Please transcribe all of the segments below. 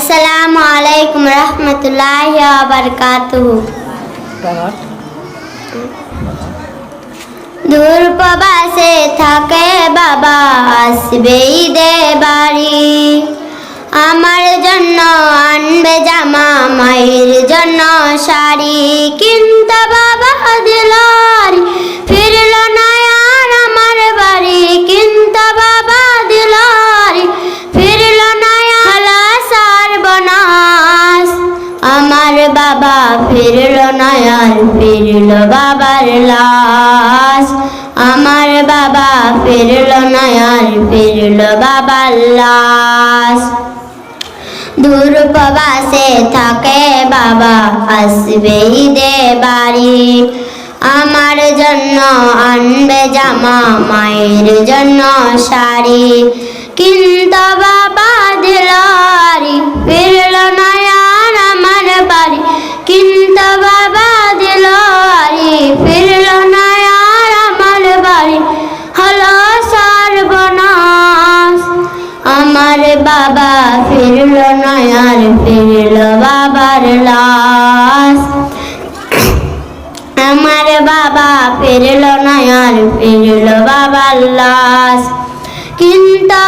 আসসালামু আলাইকুম রহমতুল্লাহ বারকাতুহু। দূর প্রবাসে থাকে বাবা, আসবে ঈদে বাড়ি। আমার জন্য আনবে জামা, মায়ের জন্য শাড়ি। কিন্তু বাবা দিলারি ফিরল না আর ফিরল বাবার লাশ। আমার বাবা ফিরল না আর ফিরল বাবার লাশ। দূর প্রবাসে থাকে বাবা আসবে ঈদে বাড়ি আমার জন্য আনবে জামা, মায়ের জন্য শাড়ি। কিন্তু বাবা ফিরল নয়ার ফিরল বাবার লাশ। আমার বাবা ফিরল নয়ার ফিরল বাবার লাশ। কিন্তু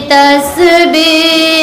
তসবী